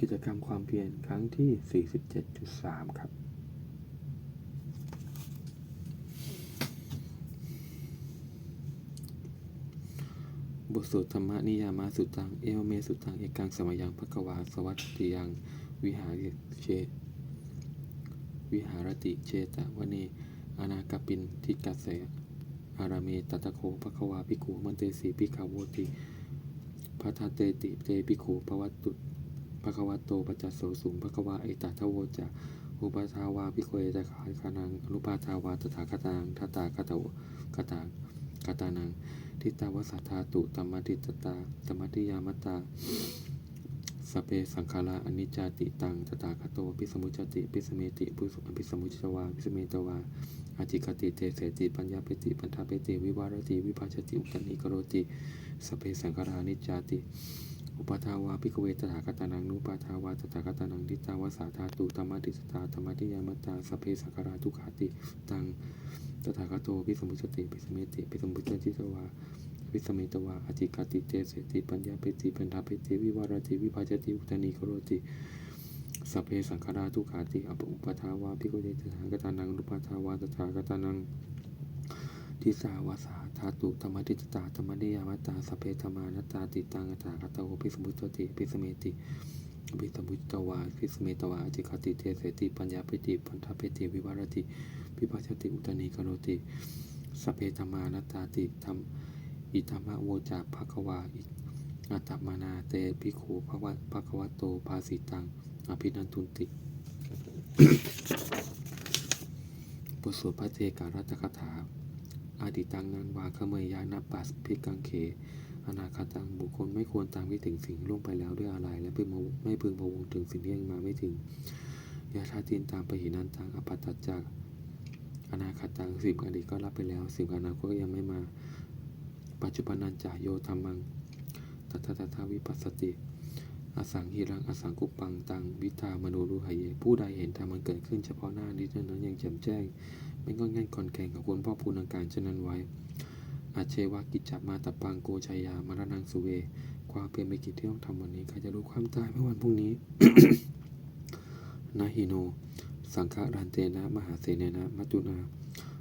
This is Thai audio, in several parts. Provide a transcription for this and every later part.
กิจกรรมความเพียรครั้งที่ 47.3 ครับ บทสวดธรรมนิยามาสุตัง เอวเมสุตัง เอกังสมยังภควาสวัสดิยัง วิหาริเชวิหารติเชตวเน อนาคปินทิกัสเสอาราเมตตะโคภควาภิกขุมันเตสีภิกขาวโวติพัทธเตติเตภิกขุภวัตตุ ภควโตปัจจสโสสุงภควาเอตทโวจะอุปทาวาภิกขุเอตขาคานังอนุปาทาวาตถาคตังทัตตาคตโวคตาคตานังทิตาวสัทธาตุตัมมติตตาตัมมติยามตตาสเปสังขาราอนิจจติตังตถาคโตปิสมุจจติปิสเมติปุสุปิสมุจจวาปิสเมตวาอาจิกติเตเสติปัญญาเปติปัญทาเปติวิวารติวิภาชติอุตนิกโรติสเปสังขารานิจจติ อุปทาวาภิกเวตถาคตานังนุปาทาวาตถาคตานังทิตาวสาธาตุตัมมติสตาตัมมติยามตาสเพสังขาราทุขาติตังตถาคโตปิสมุจจติปิสเมติปิสมุจจติตวาวิสเมตวาอธิกาติเตเสติปัญญาเปติปัญญาเปติวิวารติวิภาจติอุตานิโคโรติสพเพสังขาราทุกขาติอปอุปทาวาภิกเตตถาคตานังนุปทาวาตถาคตานังทิสาวาสา ธาตุธรรมติตตาธรรมนิยามตตาสเพธรรมานตาติตังอัตาคตโวปิสมุจจติปิสเมติปิสมุจจวาปิสเมตวาอธิกาติเตเสติปัญญาเปติปัญญาเปติวิวารติวิภาจติอุตนิโคโรติสเพธรรมานตาติธรรมอิธรรมะโวจาภควาอิอัตตมานาเตภิกขุภวะภควโตภาสิตังอภินันทุนติบทสวดพระเทการัตคาถา อาดิตังนันวาขเมยยานาปัสพิกังเข อนาคาตังบุคคลไม่ควรตามไม่ถึงสิ่งล่วงไปแล้วด้วยอะไร และพึงมไม่พึงพะวงถึงสิ่งที่ยังมาไม่ถึงยาชาตินตามปหินันตังอปัตตจากอนาคาตังสิ่งอดีตก็รับไปแล้ว สิ่งอนาคตก็ยังไม่มา ปัจจุบันนันจาโยธรรมัง ตัทตถาวิปัสสติ อสังหิรังอสังกุปปังตังวิทามโนรุหายเย ผู้ใดเห็นธรรมมันเกิดขึ้นเฉพาะหน้านี้เท่านั้นยังแจ่มแจ้ง ไม่งอนแง่นคอนแข่งกับคนพ่อพูนังการเช่นนั้นไว้อาเชวากิจจมาตะปังโกชายามารนังสุเว ความเป็นไปกิจที่ต้องทำวันนี้ใครจะรู้ความตายเมื่อวันพรุ่งนี้นาฮิโน สังฆรันเตนะ มหาเสนนะ มัจจุนา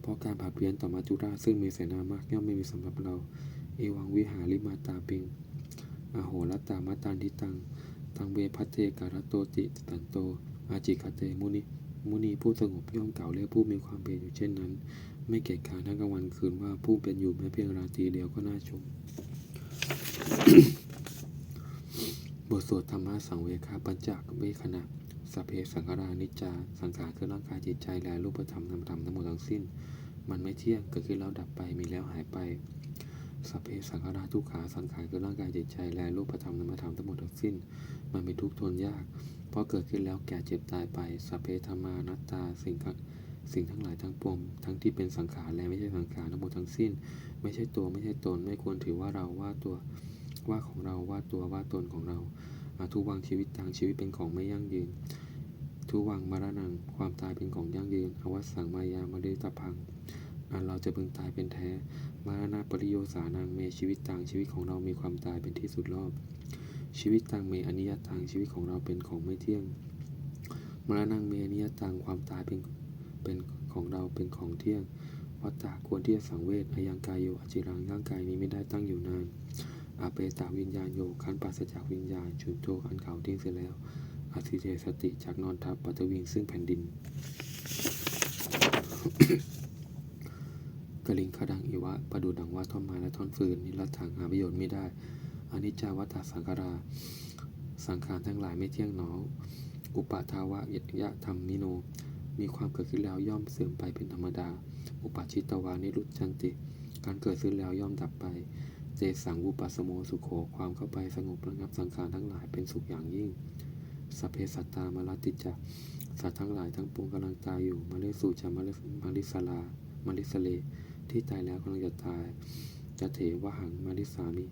เพราะการผลัดเปลี่ยนต่อมัจจุราซึ่งมีเสนามากย่อมไม่มีสำหรับเรา เอวังวิหาริมาตาปิง อโหรตามาตันทิตัง ตังเวพัเทการโตติตันโต อาจิคาเตมุนิมุนีผู้สงบย่อมเก่าและผู้มีความเพียรอยู่เช่นนั้น ไม่เกียจคร้านทั้งกลางวันคืนว่าผู้เป็นอยู่แม้เพียงราตรีเดียวก็น่าชม บทสวดธรรมะสังเวคาปัญจเวคณะสพเพสังขารานิจจา สังขารคือร่างกายจิตใจและรูปธรรมนามธรรมทั้งหมดทั้งสิ้น มันไม่เที่ยงเกิดขึ้นแล้วดับไปมีแล้วหายไป สัพเพสังขาราทุกขาสังขารคือร่างกายจิตใจและรูปธรรมนามธรรมทั้งหมดทั้งสิ้น มันเป็นทุกข์ทนยาก เพราะเกิดขึ้นแล้วแก่เจ็บตายไปสัพเพธรรมานัตตาสิ่งสิ่งทั้งหลายทั้งปวงทั้งที่เป็นสังขารและไม่ใช่สังขารทั้งหมดทั้งสิ้น ไม่ใช่ตัวไม่ใช่ตนไม่ควรถือว่าเราว่าตัวว่าของเราว่าตัวว่าตนของเราทุวังชีวิตทางชีวิตเป็นของไม่ยั่งยืน ทุวังมรณังความตายเป็นของยั่งยืนอวสังมายามฤตพังอันเราจะพึงตายเป็นแท้ มรณะปริโยสานังเมชีวิตต่างชีวิตของเรามีความตายเป็นที่สุดรอบ ชีวิตต่างเมอนิยตต่างชีวิตของเราเป็นของไม่เที่ยง มรณะเมอนิยตต่างความตายเป็นเป็นของเราเป็นของเที่ยง วัตตาควรที่จะสังเวชอายังกายโยอจิรังร่างกายนี้ไม่ได้ตั้งอยู่นานอาเปตาวิญญาณโยคันปราศจากวิญญาณชุนโตอันเขาทิ้งเสียแล้วอาทิเทสติจากนอนทับปัตวิงซึ่งแผ่นดิน กลิงขดังอิวะ ประดูดังว่าท่อนไม้และท่อนฟืน นิรัตถังหาประโยชน์ไม่ได้อนิจจาวัฏสังขารา สังขารทั้งหลายไม่เที่ยงหนอ อุปาทาวะยยะธรรมมิโน มีความเกิดขึ้นแล้วย่อมเสื่อมไปเป็นธรรมดา อุปาชิตวานิรุจจันติ การเกิดขึ้นแล้วย่อมดับไป เจสังวุปัสโมสุโข ความเข้าไปสงบระงับสังขารทั้งหลายเป็นสุขอย่างยิ่งสัพเพสัตตามรติจจะสัตว์ทั้งหลายทั้งปวงกำลังตายอยู่มาเลสูจะมาเลมาลิสลามาลิสเล ที่ตายแล้วกำลังจะตาย จะเถวหังมาลิสามิ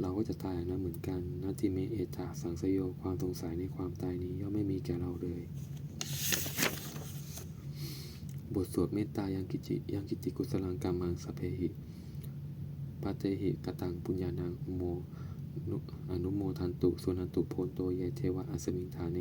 เราก็จะตายนะเหมือนกันนาติเมเอตาสังสโยความสงสัยในความตายนี้ย่อมไม่มีแก่เราเลย บทสวดเมตตายังกิจิยังกิจิกุสลังกามังสเพหิปาเตหิกตังปุญญานังโมอนุโมทันตุสุนันตุโพนโตเยเทวะอัสมิงทาเน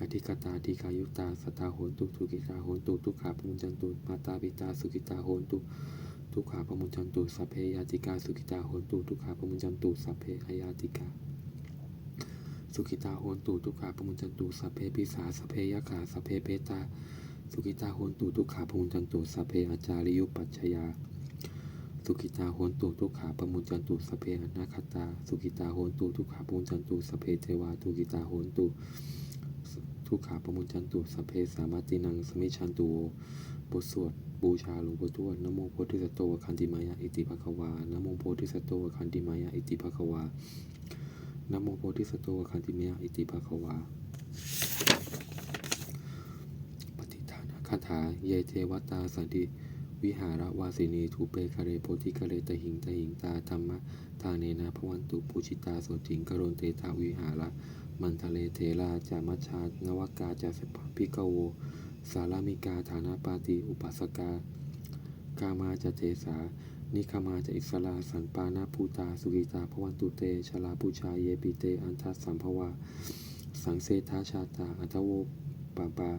อธิกตาทีคายุตาสตาโหนตุทุกิตาโหนตุทุกขาปมุญจันตุมาตาปิตาสุกิตาโหนตุทุกขาปมุญจันตุสัพเพยาติกาสุกิตาโหนตุทุกขาปมุญจันตุสัพเพอยาติกาสุขิตาโหนตุทุกขาปมุญจันตุสัพเพปิสาสัพเพยะขาสัพเพเปตาสุขิตาโหนตุทุกขาปมุญจันตุสัพเพอาจาริยุปัชยาสุขิตาโหนตุทุกขาปมุญจันตุสัพเพอนาคตา สุขิตาโหนตุทุกขาปมุญจันตุสัพเพเทวาทุกิตาโหนตุ ทุกขาปมุจันตุสัพเพสามาตินังสมิชันตุบทสวดบูชาหลวงปู่ทวดนโมโพธิสัตโตวะคันติมายะอิติภควานโมโพธิสัตโตวะคันติมายะอิติภควานโมโพธิสัตโตวะคันติมายะอิติภควาปฏิทานคาถาเยเทวตาสันติวิหารวาสินีทูเปคะเรโพธิคะเรตหิงตหิงตาธรรมะทาเนนะพวันตุปูชิตาโสติงกโรนเตทาวิหาระ มันทะเลเทราจามัชานวกาจาสปพิกโว สารามิกาฐานาปาติอุปัสกากามาจะเทสา นิคมาจะอิสลาสันปานาภูตา สุกิตาพวันตุเต ชลาปูชาเยปิเต อันทัสสัมภวา สังเสทาชาตา อัทโวปาปา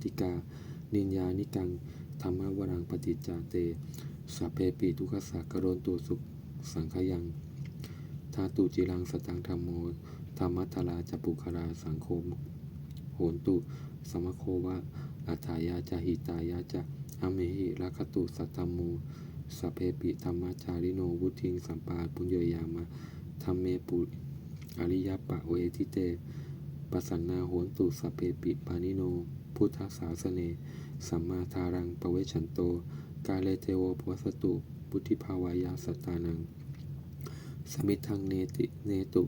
ติกา นินยานิกัง ธรรมวรังปฏิจจาเตสัพเพปิทุกขสักกโรนตุสุขสังขยังทาตุจิรังสตังธรรมโม ธรรมัทลาจปุคาราสังโคมโหนตุ สมโควะอัฏฐายาจะหิตายาจะอเมหิลัคตุสัตตมูสเพปิธรรมจาริโนวุทิงสัมปาปุญโยยามะธรรมเมปุอริยปะเวทิเตปสันนาโหนตุสเพปิปานิโน พุทธศาสเน สัมมาทารังปเวชันโต กาเลเทโวปวัสตุ พุทธิภาวายาสตานัง สมิทังเนติเนตุ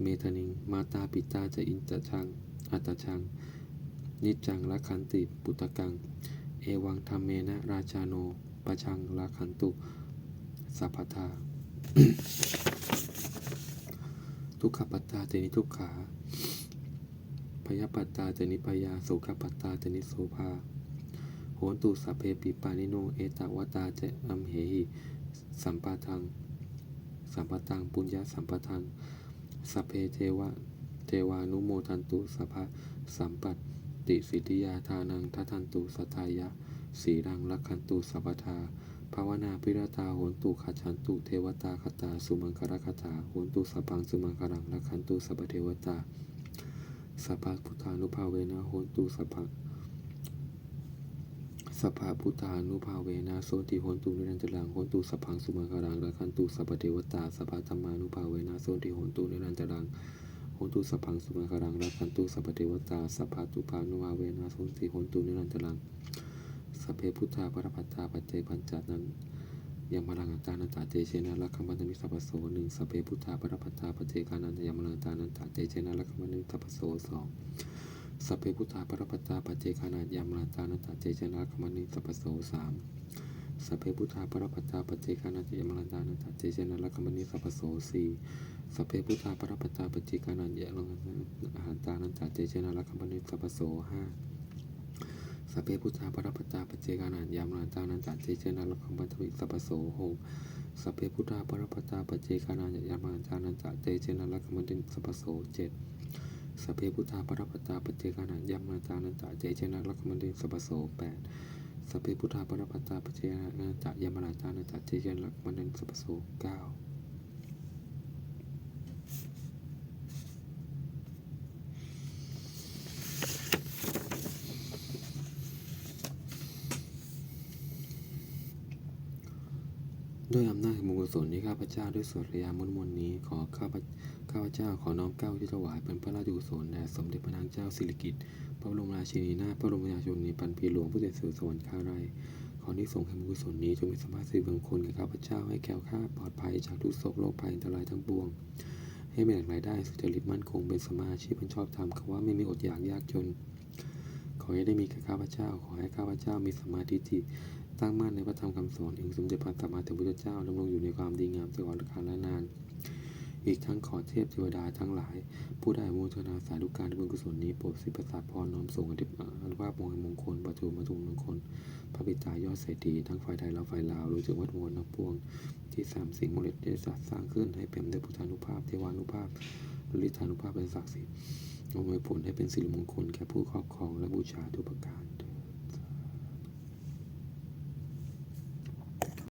เมธนิง มาตาปิตาจะอินตชังอัตชัง นิจจังละคันติปุตตะกัง เอวังธรรมเมนะราชาโนปะชังละคันตุสัพพทาทุกขปัตตาเตนิทุกขาพยปัตตาเตนิพยาโสขปัตตาเตนิโสภาโหนตุสัพเพปิปานิโน เอตาวตาเจอัมเหหิ สัมปาทัง สัมปตัง ปุญญาสัมปทังสัพเพเทวะ เทวานุโมทันตุสัพพะสัมปัตติสิทธิยาทานังทัทันตุสัทายะ สีรังลักขันตุสัพพทาภาวนาพิรตาโหนตุขจันตุเทวตาคตา สุมังคารคตาโหนตุสัพังสุมังคารังลักขันตุสัพพเทวตาสัพพะพุทธานุภาเวนะโหนตุสัพพ สัพพะพุทธานุภาเวนะโสติโหนตุนิรันจรังโหนตุสัพพังสุมังคารังลักขันตุสัพเทวตาสัพพะธรรมานุภาเวนะโสติโหนตุนิรันจรังโหนตุสัพพังสุมาคารังรักขันตุสัพเทวตาสัพพะตุภานุวาเวนะโสติโหนตุนิรันตรังสัพเพพุทธาปรปัตตาปัจเจปัญจานั้นยมรังอัตตานันตาเตเชนะรักขมันตมิสัพพโสหนึ่งสัพเพพุทธาปรปัตตาปัจเจกานันยมรังอัตตานันตาเตเชนะรักขมันตมิสัพพโสสอง สัพเพพุทธาปรปัตตาปัจเจกานันยามรังอัตตานันตาเตเชนะรักขมันตมิสัพโสสามสัพเพพุทธาปรปัตตาปัจเจกานันยามรังอัตตานันตาเตเชนะรักขมันตมิสัพโสสี่สัพเพพุทธาปรปัตตาปัจิกานันยะลังอาหารานันตาเจเจนะลักขมณิสัพโสห้าสัพเพพุทธาปรปัตตาปัจิกานันยามรันตานันตาเจเจนะลักขมณิสัพโสหกสัพเพพุทธาปรปัตตาปัจิกานันยามรันตานันตาเจเจนะลักขมณิสัพโสเจ็ด สัพเพพุทธาปรปัตตาปเจกานัยามรันตานันตะเจเจนะลักขมณิสัพพโสแปดสัพเพพุทธาปรปัตตาปเจกานันตายามรันตานันตะเจเจนะลักขมณิสัพพโสเก้า ด้วยอำนาจแห่งบุญกุ ศลที่ข้าพเจ้าด้วยสวดระยามนมนนี้ ขอข้าพข้าพเจ้าขอน้อมเกล้าที่ถวายเป็นพระราชกุศลแด่สมเด็จพระนางเจ้าสิริกิติ์พระบรมราชินีนาถพระบรมราชนีพันปีหลวงผู้เสด็จสู่สวรรคาลัยขอที่ส่งแห่งบุญกุศลนี้จงมีสมบัติสิริมงคลแก่ข้าพเจ้าให้แคล้วคลาปลอดภัยจากทุกโศกโรคภัยอันตรายทั้งปวง ให้มีแหล่งรายได้สุจริตมั่นคงเป็นสมมาชีพเป็นชอบธรรมคำว่าไม่มีอดอยากยากจน ขอให้ได้มีแก่ข้าพเจ้า ขอให้ข้าพเจ้ามีสมาธิที่ตั้ งมั่นในพระธรรมคำสอนแห่งสมเด็จพระสัมมาสัมพุทธเจ้าดำรงอยู่ในความดีงามตลอดกาลและนาน อีกทั้งขอเทพเทวดาทั้งหลาย ผู้ได้อนุโมทนาสาธุการบุญกุศลนี้โปรดสิประสาทพรน้อมส่งอธิอนุภาพมงคลมงคลประตูมาทุมมงคล พระบิดายอดเศรษฐีทั้งฝ่ายไทยและฝ่ายลาวรวมถึงวัดมวลทั้งปวง ที่สามสิ่งมูลนิธิศาสตร์สร้างขึ้นให้เป็นด้วยพุทธานุภาพเทวานุภาพฤทธานุภาพเป็นศักดิ์สิทธิ์อำนวยผลให้เป็นสิริมงคลแก่ผู้ครอบครองและบูชาทุกประการเถิ